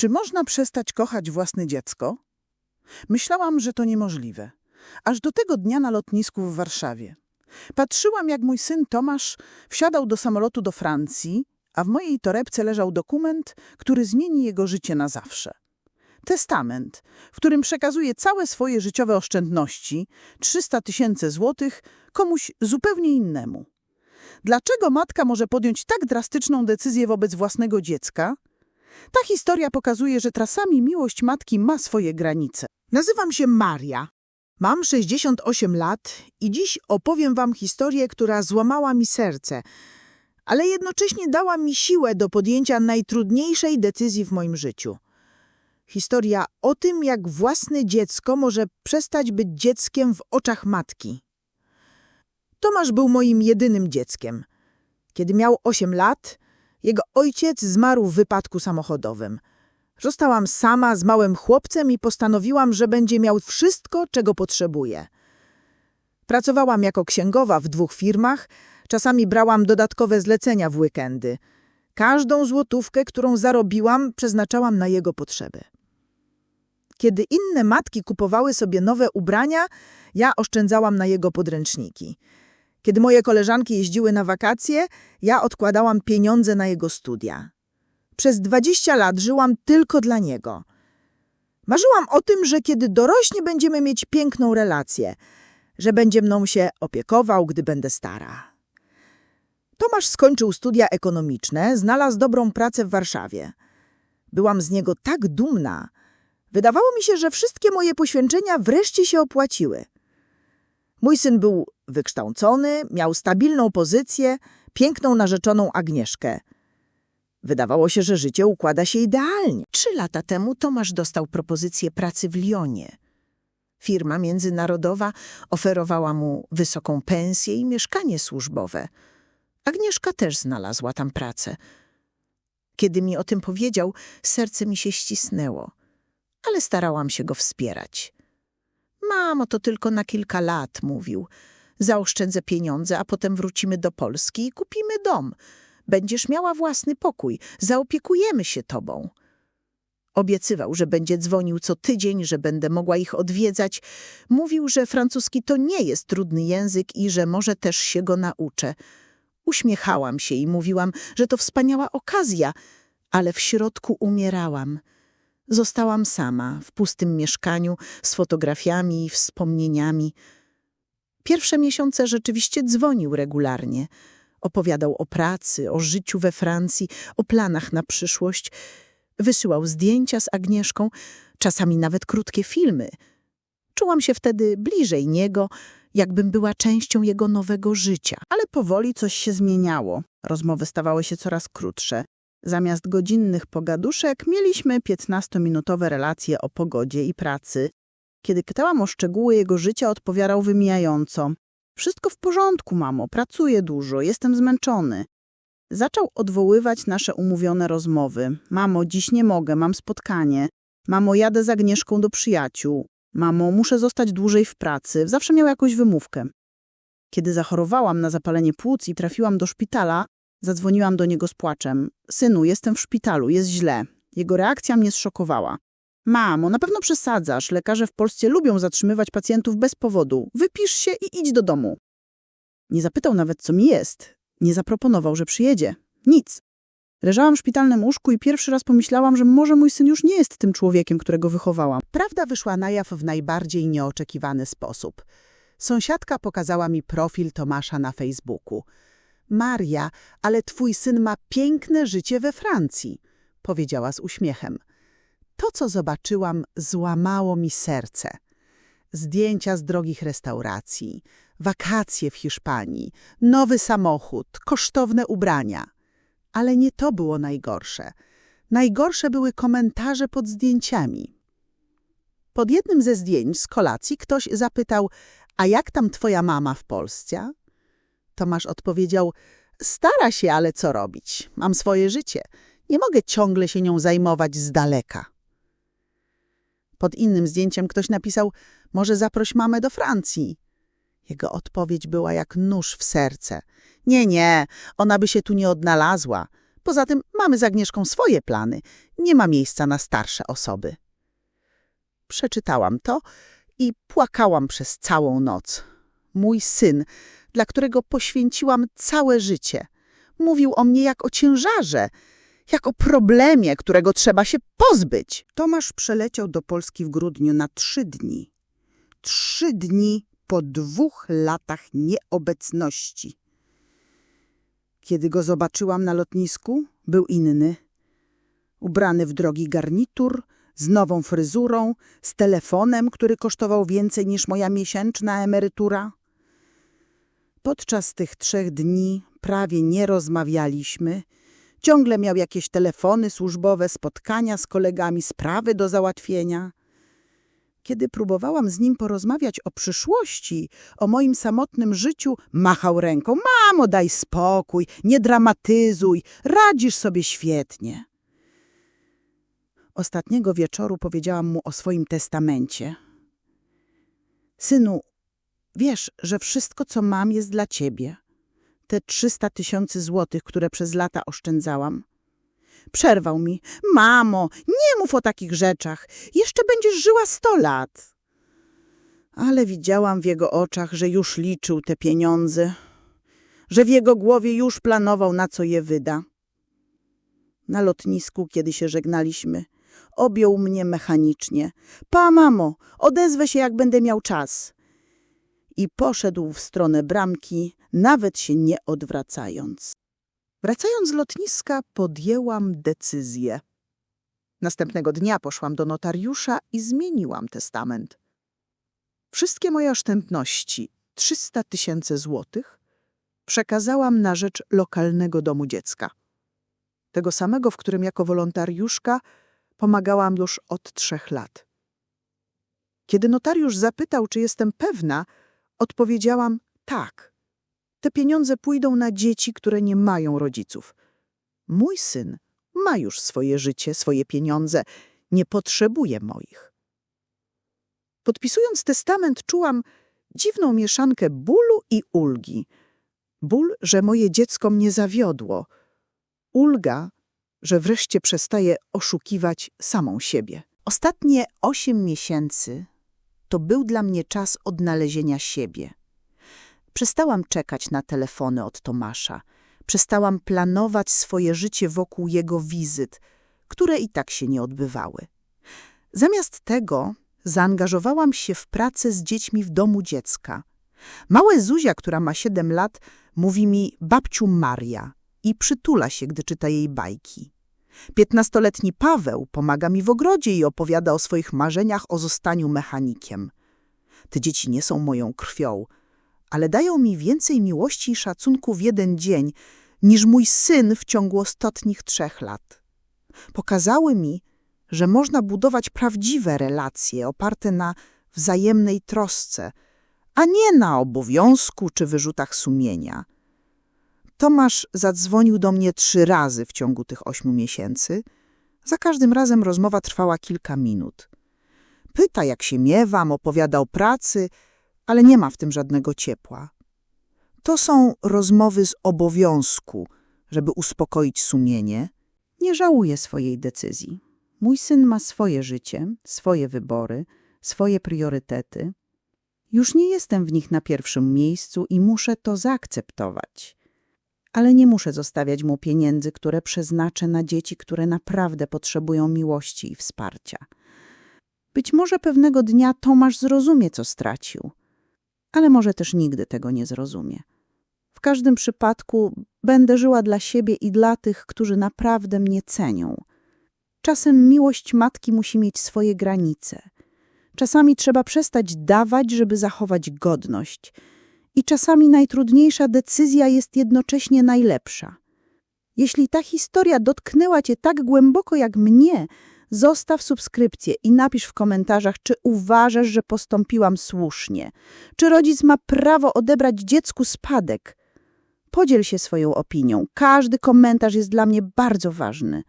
Czy można przestać kochać własne dziecko? Myślałam, że to niemożliwe. Aż do tego dnia na lotnisku w Warszawie. Patrzyłam, jak mój syn Tomasz wsiadał do samolotu do Francji, a w mojej torebce leżał dokument, który zmieni jego życie na zawsze. Testament, w którym przekazuje całe swoje życiowe oszczędności, 300 tysięcy złotych, komuś zupełnie innemu. Dlaczego matka może podjąć tak drastyczną decyzję wobec własnego dziecka? Ta historia pokazuje, że czasami miłość matki ma swoje granice. Nazywam się Maria. Mam 68 lat i dziś opowiem wam historię, która złamała mi serce, ale jednocześnie dała mi siłę do podjęcia najtrudniejszej decyzji w moim życiu. Historia o tym, jak własne dziecko może przestać być dzieckiem w oczach matki. Tomasz był moim jedynym dzieckiem. Kiedy miał 8 lat, jego ojciec zmarł w wypadku samochodowym. Zostałam sama z małym chłopcem i postanowiłam, że będzie miał wszystko, czego potrzebuje. Pracowałam jako księgowa w dwóch firmach, czasami brałam dodatkowe zlecenia w weekendy. Każdą złotówkę, którą zarobiłam, przeznaczałam na jego potrzeby. Kiedy inne matki kupowały sobie nowe ubrania, ja oszczędzałam na jego podręczniki. Kiedy moje koleżanki jeździły na wakacje, ja odkładałam pieniądze na jego studia. Przez 20 lat żyłam tylko dla niego. Marzyłam o tym, że kiedy dorośnie będziemy mieć piękną relację, że będzie mną się opiekował, gdy będę stara. Tomasz skończył studia ekonomiczne, znalazł dobrą pracę w Warszawie. Byłam z niego tak dumna. Wydawało mi się, że wszystkie moje poświęcenia wreszcie się opłaciły. Mój syn był wykształcony, miał stabilną pozycję, piękną narzeczoną Agnieszkę. Wydawało się, że życie układa się idealnie. Trzy lata temu Tomasz dostał propozycję pracy w Lyonie. Firma międzynarodowa oferowała mu wysoką pensję i mieszkanie służbowe. Agnieszka też znalazła tam pracę. Kiedy mi o tym powiedział, serce mi się ścisnęło, ale starałam się go wspierać. Mamo, to tylko na kilka lat, mówił. Zaoszczędzę pieniądze, a potem wrócimy do Polski i kupimy dom. Będziesz miała własny pokój, zaopiekujemy się tobą. Obiecywał, że będzie dzwonił co tydzień, że będę mogła ich odwiedzać. Mówił, że francuski to nie jest trudny język i że może też się go nauczę. Uśmiechałam się i mówiłam, że to wspaniała okazja, ale w środku umierałam. Zostałam sama, w pustym mieszkaniu, z fotografiami i wspomnieniami. Pierwsze miesiące rzeczywiście dzwonił regularnie. Opowiadał o pracy, o życiu we Francji, o planach na przyszłość. Wysyłał zdjęcia z Agnieszką, czasami nawet krótkie filmy. Czułam się wtedy bliżej niego, jakbym była częścią jego nowego życia. Ale powoli coś się zmieniało. Rozmowy stawały się coraz krótsze. Zamiast godzinnych pogaduszek mieliśmy 15-minutowe relacje o pogodzie i pracy. Kiedy pytałam o szczegóły jego życia, odpowiadał wymijająco. Wszystko w porządku, mamo, pracuję dużo, jestem zmęczony. Zaczął odwoływać nasze umówione rozmowy. Mamo, dziś nie mogę, mam spotkanie. Mamo, jadę z Agnieszką do przyjaciół. Mamo, muszę zostać dłużej w pracy. Zawsze miał jakąś wymówkę. Kiedy zachorowałam na zapalenie płuc i trafiłam do szpitala, zadzwoniłam do niego z płaczem. Synu, jestem w szpitalu, jest źle. Jego reakcja mnie zszokowała. Mamo, na pewno przesadzasz. Lekarze w Polsce lubią zatrzymywać pacjentów bez powodu. Wypisz się i idź do domu. Nie zapytał nawet, co mi jest. Nie zaproponował, że przyjedzie. Nic. Leżałam w szpitalnym łóżku i pierwszy raz pomyślałam, że może mój syn już nie jest tym człowiekiem, którego wychowałam. Prawda wyszła na jaw w najbardziej nieoczekiwany sposób. Sąsiadka pokazała mi profil Tomasza na Facebooku. Maria, ale twój syn ma piękne życie we Francji, powiedziała z uśmiechem. To, co zobaczyłam, złamało mi serce. Zdjęcia z drogich restauracji, wakacje w Hiszpanii, nowy samochód, kosztowne ubrania. Ale nie to było najgorsze. Najgorsze były komentarze pod zdjęciami. Pod jednym ze zdjęć z kolacji ktoś zapytał, a jak tam twoja mama w Polsce? Tomasz odpowiedział, stara się, ale co robić? Mam swoje życie. Nie mogę ciągle się nią zajmować z daleka. Pod innym zdjęciem ktoś napisał, może zaproś mamę do Francji. Jego odpowiedź była jak nóż w serce. Nie, nie, ona by się tu nie odnalazła. Poza tym mamy z Agnieszką swoje plany. Nie ma miejsca na starsze osoby. Przeczytałam to i płakałam przez całą noc. Mój syn, dla którego poświęciłam całe życie, mówił o mnie jak o ciężarze, jak o problemie, którego trzeba się pozbyć. Tomasz przeleciał do Polski w grudniu na trzy dni. Trzy dni po dwóch latach nieobecności. Kiedy go zobaczyłam na lotnisku, był inny. Ubrany w drogi garnitur, z nową fryzurą, z telefonem, który kosztował więcej niż moja miesięczna emerytura. Podczas tych trzech dni prawie nie rozmawialiśmy. Ciągle miał jakieś telefony służbowe, spotkania z kolegami, sprawy do załatwienia. Kiedy próbowałam z nim porozmawiać o przyszłości, o moim samotnym życiu, machał ręką. Mamo, daj spokój, nie dramatyzuj, radzisz sobie świetnie. Ostatniego wieczoru powiedziałam mu o swoim testamencie. Synu, wiesz, że wszystko, co mam, jest dla ciebie. Te 300 tysięcy złotych, które przez lata oszczędzałam. Przerwał mi. Mamo, nie mów o takich rzeczach. Jeszcze będziesz żyła sto lat. Ale widziałam w jego oczach, że już liczył te pieniądze, że w jego głowie już planował, na co je wyda. Na lotnisku, kiedy się żegnaliśmy, objął mnie mechanicznie. Pa, mamo, odezwę się, jak będę miał czas. I poszedł w stronę bramki, nawet się nie odwracając. Wracając z lotniska, podjęłam decyzję. Następnego dnia poszłam do notariusza i zmieniłam testament. Wszystkie moje oszczędności, 300 tysięcy złotych, przekazałam na rzecz lokalnego domu dziecka. Tego samego, w którym jako wolontariuszka pomagałam już od trzech lat. Kiedy notariusz zapytał, czy jestem pewna, odpowiedziałam tak. Te pieniądze pójdą na dzieci, które nie mają rodziców. Mój syn ma już swoje życie, swoje pieniądze, nie potrzebuje moich. Podpisując testament, czułam dziwną mieszankę bólu i ulgi. Ból, że moje dziecko mnie zawiodło. Ulga, że wreszcie przestaje oszukiwać samą siebie. Ostatnie osiem miesięcy to był dla mnie czas odnalezienia siebie. Przestałam czekać na telefony od Tomasza. Przestałam planować swoje życie wokół jego wizyt, które i tak się nie odbywały. Zamiast tego zaangażowałam się w pracę z dziećmi w domu dziecka. Małe Zuzia, która ma siedem lat, mówi mi babciu Maria i przytula się, gdy czyta jej bajki. Piętnastoletni Paweł pomaga mi w ogrodzie i opowiada o swoich marzeniach o zostaniu mechanikiem. Te dzieci nie są moją krwią, ale dają mi więcej miłości i szacunku w jeden dzień niż mój syn w ciągu ostatnich trzech lat. Pokazały mi, że można budować prawdziwe relacje oparte na wzajemnej trosce, a nie na obowiązku czy wyrzutach sumienia. Tomasz zadzwonił do mnie trzy razy w ciągu tych ośmiu miesięcy. Za każdym razem rozmowa trwała kilka minut. Pyta, jak się miewam, opowiada o pracy, ale nie ma w tym żadnego ciepła. To są rozmowy z obowiązku, żeby uspokoić sumienie. Nie żałuję swojej decyzji. Mój syn ma swoje życie, swoje wybory, swoje priorytety. Już nie jestem w nich na pierwszym miejscu i muszę to zaakceptować. Ale nie muszę zostawiać mu pieniędzy, które przeznaczę na dzieci, które naprawdę potrzebują miłości i wsparcia. Być może pewnego dnia Tomasz zrozumie, co stracił, ale może też nigdy tego nie zrozumie. W każdym przypadku będę żyła dla siebie i dla tych, którzy naprawdę mnie cenią. Czasem miłość matki musi mieć swoje granice. Czasami trzeba przestać dawać, żeby zachować godność. I czasami najtrudniejsza decyzja jest jednocześnie najlepsza. Jeśli ta historia dotknęła cię tak głęboko jak mnie, zostaw subskrypcję i napisz w komentarzach, czy uważasz, że postąpiłam słusznie. Czy rodzic ma prawo odebrać dziecku spadek? Podziel się swoją opinią. Każdy komentarz jest dla mnie bardzo ważny.